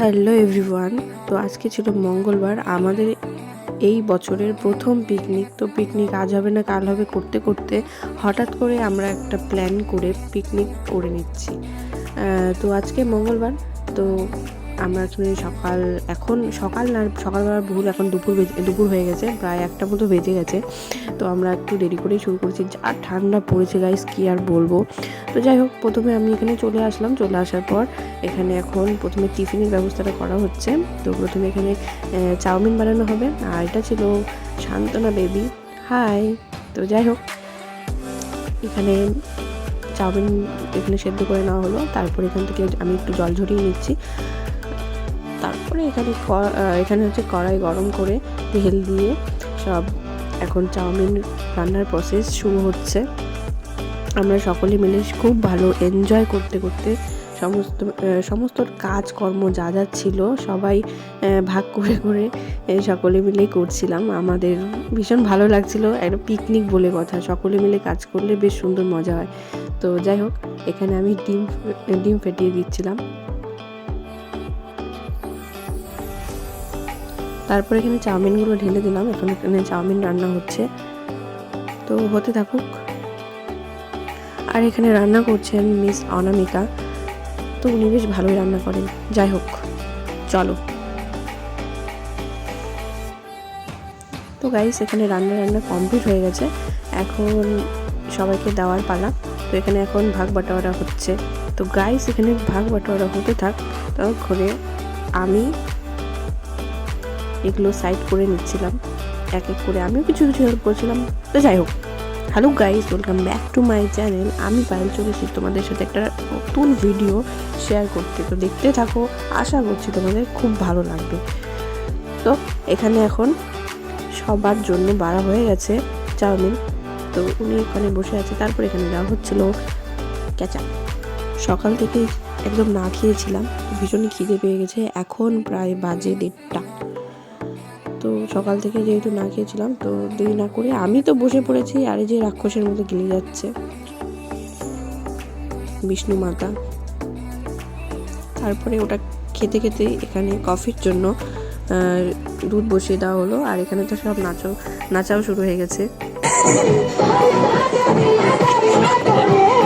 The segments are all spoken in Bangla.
হ্যালো এভরিওয়ান তো আজকে ছিল মঙ্গলবার। আমাদের এই বছরের প্রথম পিকনিক তো পিকনিক আজ হবে না, কাল হবে করতে করতে হঠাৎ করে আমরা একটা প্ল্যান করে পিকনিক করে নিচ্ছি। তো আজকে মঙ্গলবার। তো আমরা এখানে সকাল, এখন সকাল না, সকালবেলা ভুল এখন দুপুর দুপুর হয়ে গেছে, প্রায় একটা মতো বেজে গেছে। তো আমরা একটু দেরি করেই শুরু করেছি। যা ঠান্ডা পড়েছে গাইস কি আর বলব। তো যাই হোক, প্রথমে আমি এখানে চলে আসলাম। চলে আসার পর এখানে এখন প্রথমে টিফিনের ব্যবস্থাটা করা হচ্ছে। তো প্রথমে এখানে চাউমিন বানানো হবে। আর এটা ছিল শান্তনা বেবি হাই তো যাই হোক, এখানে চাউমিন এখানে সেদ্ধ করে নেওয়া হলো। তারপর এখান থেকে আমি একটু জল ঝরিয়ে নিচ্ছি। তারপরে এখানে এখানে হচ্ছে কড়াই গরম করে তেল দিয়ে সব এখন চাউমিন রান্নার প্রসেস শুরু হচ্ছে। আমরা সকলে মিলে খুব ভালো এনজয় করতে করতে সমস্ত সমস্ত কাজকর্ম যা যা ছিল সবাই ভাগ করে করে সকলে মিলেই করছিলাম। আমাদের ভীষণ ভালো লাগছিল। একটা পিকনিক বলে কথা। সকলে মিলে কাজ করলে বেশ সুন্দর মজা হয়। তো যাই হোক, এখানে আমি ডিম ডিম ফেটিয়ে দিচ্ছিলাম। তারপর এখানে চাউমিনগুলো ঢেলে দিলাম। এখন এখানে চাউমিন রান্না হচ্ছে। তো হতে থাকুক। আর এখানে রান্না করছেন মিস অনামিকা। তো উনি বেশ ভালোই রান্না করেন। যাই হোক, চলো। তো গাইস এখানে রান্না রান্না কমপ্লিট হয়ে গেছে। এখন সবাইকে দেওয়ার পালা। তো এখানে এখন ভাগ বাটোয়ারা হচ্ছে। তো গাইস এখানে ভাগ বাটোয়ারা হতে থাক। ততক্ষণে আমি এগুলো সাইড করে নিচ্ছিলাম। এক এক করে আমিও কিছু কিছু হেল্প করছিলাম। তো যাই হোক hello guys welcome back to my channel আমি পায়েল চলে এসেছি তোমাদের সাথে একটা নতুন ভিডিও শেয়ার করতে। তো দেখতে থাকো, আশা করছি তোমাদের খুব ভালো লাগবে। তো এখানে এখন সবার জন্য বাড়া হয়ে গেছে চাউমিন। তো উনি এখানে বসে আছে, তারপর এখানে দেওয়া হচ্ছিল ক্যাচা সকাল থেকে একদম না খেয়েছিলাম। ভীষণই খিদে পেয়ে গেছে, এখন প্রায় বাজে দেড়টা। তো সকাল থেকে যেহেতু না খেয়েছিলাম, তো দেরি না করে আমি তো বসে পড়েছি, আর এই যে রাক্ষসের মতো গিলে যাচ্ছে। বিষ্ণু মাতা। তারপরে ওটা খেতে খেতে এখানে কফির জন্য দুধ বসিয়ে দেওয়া হলো, আর এখানে তো সব নাচও নাচাও শুরু হয়ে গেছে।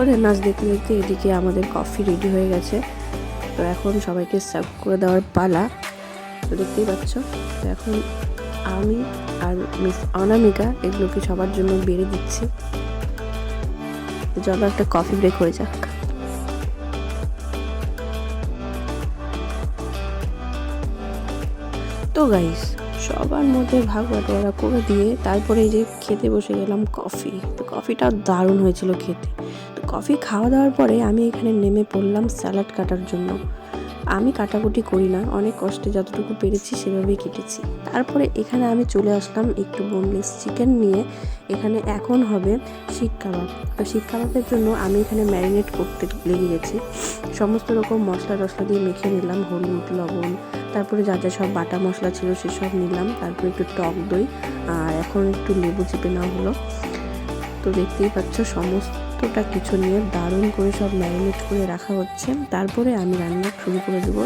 ওদের নাচ দেখতে দেখতে এদিকে আমাদের কফি রেডি হয়ে গেছে। তো এখন সবাইকে সার্ভ করে দেওয়ার পালা। তো দেখতেই পাচ্ছ, তো এখন আমি আর মিস অনামিকা এগুলোকে সবার জন্য বেড়ে দিচ্ছি। চলো একটা কফি ব্রেক হয়ে যাক। তো গাইস সবার মধ্যে ভাগ বাটোয়ারা করে দিয়ে তারপরে এই যে খেতে বসে গেলাম কফি তো কফিটা দারুণ হয়েছিল খেতে। কফি খাওয়া দাওয়ার পরে আমি এখানে নেমে পড়লাম স্যালাড কাটার জন্য। আমি কাটাকুটি করি না, অনেক কষ্টে যতটুকু পেরেছি সেভাবেই কেটেছি। তারপরে এখানে আমি চলে আসলাম একটু বোনলেস চিকেন নিয়ে। এখানে এখন হবে শিক কাবাব। তো শিক কাবাবের জন্য আমি এখানে ম্যারিনেট করতে লেগে গেছি। সমস্ত রকম মশলা টশলা দিয়ে মেখে নিলাম, হলুদ, লবণ, তারপরে যা যা সব বাটা মশলা ছিল সেসব নিলাম, তারপরে একটু টক দই আর এখন একটু লেবু চিপে নেওয়া হলো। তো দেখতেই পাচ্ছ সমস্তটা কিছু নিয়ে দারুণ করে সব ম্যারিনেট করে রাখা হচ্ছে, তারপরে আমি রান্না শুরু করে দেবো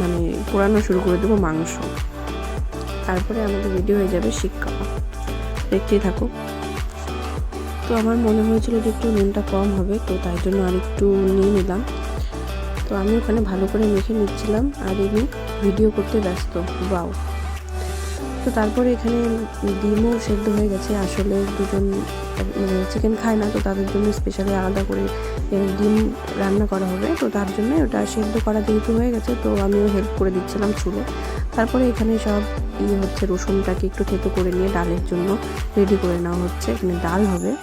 মানে পোড়ানো শুরু করে দেবো মাংস। তারপরে আমাদের রেডি হয়ে যাবে শিক দেখতেই থাকো। তো আমার মনে হয়েছিল যে একটু নুনটা কম হবে, তো তাই জন্য আর একটু নিয়ে নিলাম। তো আমি ওখানে ভালো করে মেখে নিচ্ছিলাম আর এমনি ভিডিও করতে ব্যস্ত। বাউ তো তারপরে এখানে ডিমও সেদ্ধ হয়ে গেছে, আসলে দুজন চিকেন খায় না, তো তাদের জন্য স্পেশালি আলাদা করে ডিম রান্না করা হবে। তো তার জন্য ওটা সেদ্ধ করা যেহেতু হয়ে গেছে, তো আমিও হেল্প করে দিচ্ছিলাম চুলো। তারপরে এখানে সব ইয়ে হচ্ছে রসুনটাকে একটু থেতো করে নিয়ে ডালের জন্য রেডি করে নেওয়া হচ্ছে। এখানে ডাল হবে।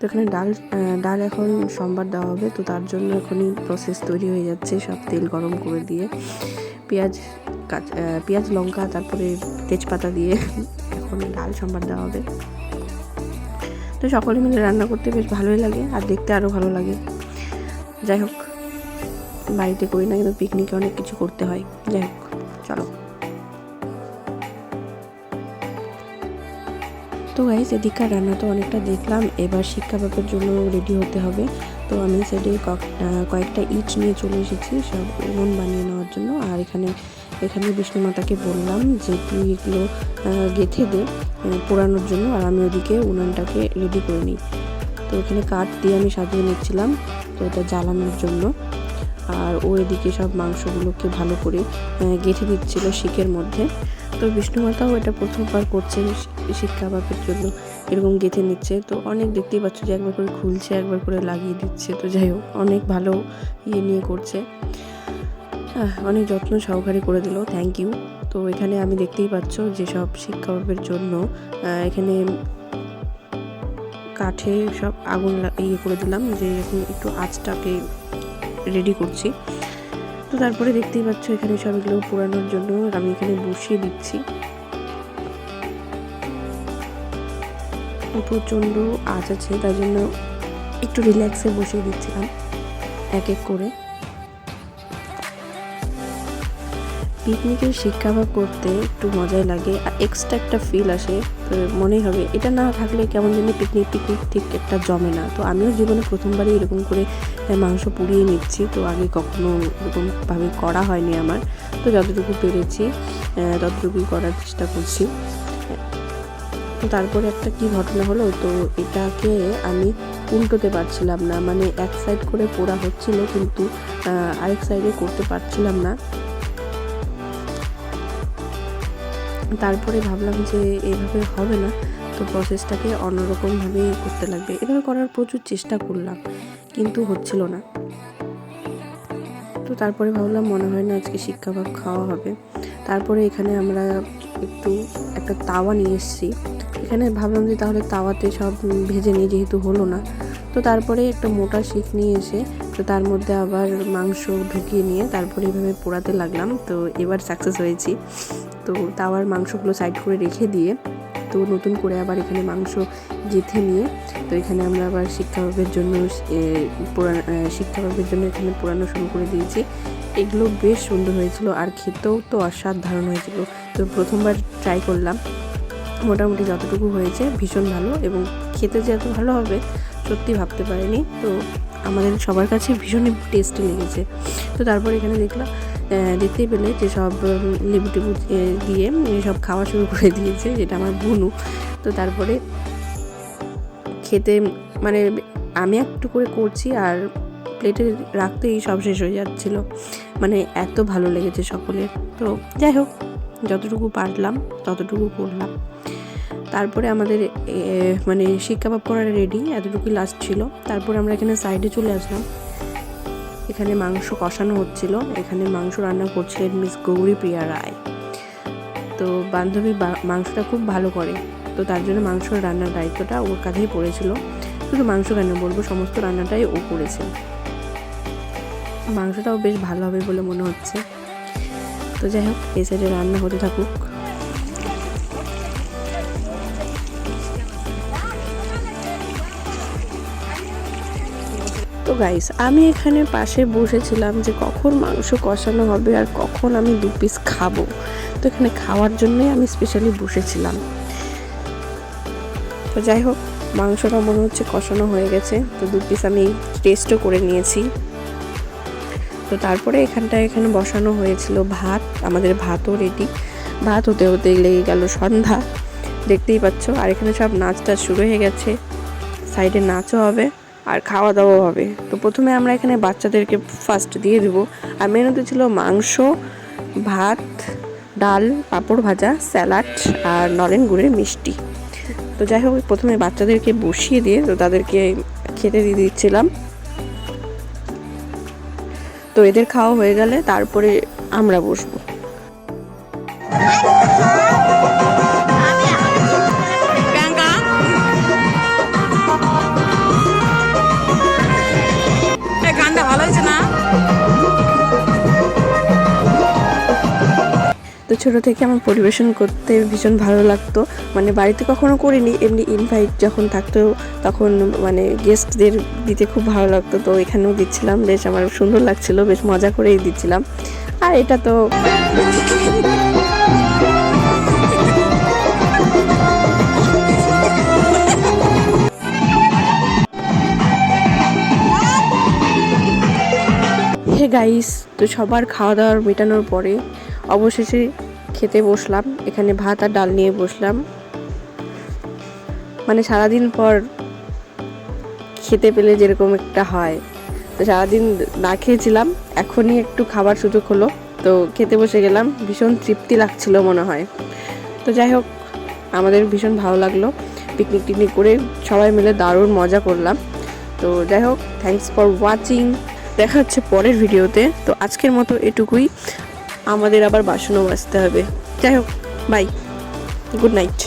তো এখানে ডাল ডাল এখন সোমবার দেওয়া হবে, তো তার জন্য এখনই প্রসেস তৈরি হয়ে যাচ্ছে। সব তেল গরম করে দিয়ে পেঁয়াজ কাঁচ- পেঁয়াজ, লঙ্কা, তারপরে তেজপাতা দিয়ে এখন ডাল সোমবার দেওয়া হবে। তো সকলে মিলে রান্না করতে বেশ ভালোই লাগে আর দেখতে আরও ভালো লাগে। যাই হোক, বাড়িতে করি না কিন্তু পিকনিকে অনেক কিছু করতে হয়। যাই হোক, চলো। তো গাইজ এদিককার রান্না তো অনেকটা দেখলাম। এবার শিক্ষা জন্য রেডি হতে হবে। তো আমি সেটি কয়েকটা ইট নিয়ে চলে এসেছি, সব উনুন বানিয়ে নেওয়ার জন্য। আর এখানে এখানে বিষ্ণু মাতাকে বললাম যে, তুই এগুলো গেঁথে দে পোড়ানোর জন্য আর আমি ওদিকে উনানটাকে রেডি করে নিই। তো এখানে কাঠ দিয়ে আমি সাজিয়ে নিচ্ছিলাম, তো এটা জ্বালানোর জন্য। আর ও এদিকে সব মাংসগুলোকে ভালো করে গেঁথে দিচ্ছিল শিখের মধ্যে। তো বিষ্ণু মাতাও এটা প্রথমবার করছে শিক কাবাবের জন্য, এরকম গেঁথে নিচ্ছে। তো অনেক দেখতেই পাচ্ছ যে একবার করে খুলছে, একবার করে লাগিয়ে দিচ্ছে। তো যাই হোক, অনেক ভালো ইয়ে নিয়ে করছে। অনেক যত্ন সহকারে করে দিল থ্যাংক ইউ তো এখানে আমি দেখতেই পাচ্ছ যে সব শিক কাবাবের জন্য এখানে কাঠে সব আগুন ইয়ে করে দিলাম, যে এখন একটু আঁচটাকে রেডি করছি। তো তারপরে দেখতেই পাচ্ছ এখানে সব এগুলো পোড়ানোর জন্য আমি এখানে বসিয়ে দিচ্ছি। প্রচণ্ড আঁচ আছে, তার জন্য একটু রিল্যাক্সে বসিয়ে দিচ্ছিলাম, এক এক করে। পিকনিকের শিক্ষা বা করতে একটু মজাই লাগে, আর এক্সট্রা একটা ফিল আসে। তো মনেই হবে, এটা না থাকলে কেমন জানি পিকনিক পিকনিক ঠিক একটা জমে না। তো আমিও জীবনে প্রথমবারই এরকম করে মাংস পুড়িয়ে নিচ্ছি। তো আগে কখনো এরকমভাবে করা হয়নি আমার। তো যতটুকু পেরেছি ততটুকুই করার চেষ্টা করছি। তারপরে একটা কি ঘটনা হলো? তো এটাকে আমি উল্টোতে পারছিলাম না। মানে এক সাইড করে পোড়া হচ্ছিল কিন্তু আরেক সাইডে করতে পারছিলাম না। তারপরে ভাবলাম যে এইভাবে হবে না, তো প্রসেসটাকে অন্যরকমভাবেই করতে লাগবে। এভাবে করার প্রচুর চেষ্টা করলাম, কিন্তু হচ্ছিল না। তো তারপরে ভাবলাম মনে হয় না আজকে শিক্ষা ভাব খাওয়া হবে। তারপরে এখানে আমরা একটু একটা তাওয়া নিয়ে এসেছি। এখানে ভাবলাম যে তাহলে তাওয়াতে সব ভেজে নিই, যেহেতু হলো না। তো তারপরে একটা মোটা শিক নিয়ে এসে, তো তার মধ্যে আবার মাংস ঢুকিয়ে নিয়ে তারপরে এভাবে পোড়াতে লাগলাম। তো এবার সাকসেস হয়েছি। তো তাওয়ার মাংসগুলো সাইড করে রেখে দিয়ে তো নতুন করে আবার এখানে মাংস গেঁথে নিয়ে তো এখানে আমরা আবার শিক্ষাভাবের জন্য শিক্ষাভাবের জন্য এখানে পোড়ানো শুরু করে দিয়েছি। এগুলো বেশ সুন্দর হয়েছিল আর খেতেও তো অসাধারণ হয়েছিল। তো প্রথমবার ট্রাই করলাম। মোটামুটি যতটুকু হয়েছে ভীষণ ভালো এবং খেতে যে এত ভালো হবে সত্যি ভাবতে পারিনি। তো আমাদের সবার কাছে ভীষণই টেস্টি লেগেছে। তো তারপর এখানে দেখলাম দেখতেই পেলে যে সব লেবু টেবু দিয়ে সব খাওয়া শুরু করে দিয়েছে, যেটা আমার বুনু। তো তারপরে খেতে মানে আমি একটু করে করছি আর প্লেটে রাখতেই সব শেষ হয়ে যাচ্ছিল। মানে এত ভালো লেগেছে সকলের। তো যাই হোক, যতটুকু পারলাম, ততটুকু করলাম। তারপরে আমাদের মানে শিক কাবাব রেডি, এতটুকুই লাস্ট ছিল। তারপরে আমরা এখানে সাইডে চলে আসলাম। এখানে মাংস কষানো হচ্ছিল। এখানে মাংস রান্না করছিলেন মিস গৌরী প্রিয়া রায়। তো বান্ধবী মাংসটা খুব ভালো করে। তো তার জন্য মাংস রান্নার দায়িত্বটা ওর কাঁধেই পড়েছিল। শুধু মাংস কেন বলব, সমস্ত রান্নাটাই ও করেছে। মাংসটাও বেশ ভালো হবে বলে মনে হচ্ছে। তো যাই হোক, এই সাইডে রান্না হতে থাকুক। তো গাইস আমি এখানে পাশে বসেছিলাম যে কখন মাংস কষানো হবে আর কখন আমি দু পিস খাব। তো এখানে খাওয়ার জন্যই আমি স্পেশালি বসেছিলাম। তো যাই হোক, মাংসটা মনে হচ্ছে কষানো হয়ে গেছে। তো দু পিস আমি টেস্টও করে নিয়েছি। তো তারপরে এখানটায় এখানে বসানো হয়েছিল ভাত। আমাদের ভাতও রেডি ভাত হতে হতে লেগে গেল সন্ধ্যা। দেখতেই পাচ্ছ, আর এখানে সব নাচ টাচ শুরু হয়ে গেছে। সাইডে নাচও হবে। আর খাওয়া দাওয়াও হবে। তো প্রথমে আমরা এখানে বাচ্চাদেরকে ফার্স্ট দিয়ে দেবো। আর মেনুতে ছিল মাংস, ভাত, ডাল, পাঁপড় ভাজা, স্যালাড আর নলেন গুড়ের মিষ্টি। তো যাই হোক, প্রথমে বাচ্চাদেরকে বসিয়ে দিয়ে তো তাদেরকে খেতে দিয়ে দিচ্ছিলাম। তো এদের খাওয়া হয়ে গেলে তারপরে আমরা বসবো। ছোটো থেকে আমার পরিবেশন করতে ভীষণ ভালো লাগতো। মানে বাড়িতে কখনো করিনি, এমনি ইনভাইট যখন থাকতো তখন মানে গেস্টদের দিতে খুব ভালো লাগতো। তো এখানেও দিচ্ছিলাম, বেশ আমার সুন্দর লাগছিল, বেশ মজা করেই দিচ্ছিলাম। আর এটা তো গাইস তো সবার খাওয়া দাওয়ার মেটানোর পরে অবশেষে খেতে বসলাম। এখানে ভাত আর ডাল নিয়ে বসলাম। মানে সারাদিন পর খেতে পেলে যেরকম একটা হয়। তো সারাদিন না খেয়েছিলাম, এখনই একটু খাবার সুযোগ হলো। তো খেতে বসে গেলাম, ভীষণ তৃপ্তি লাগছিল মনে হয়। তো যাই হোক, আমাদের ভীষণ ভালো লাগল। পিকনিক টিকনিক করে সবাই মিলে দারুণ মজা করলাম। তো যাই হোক থ্যাঙ্কস ফর ওয়াচিং দেখা হচ্ছে পরের ভিডিওতে তো আজকের মতো এটুকুই। আমাদের আবার বাসনও মাজতে হবে। যাই হোক বাই গুড নাইট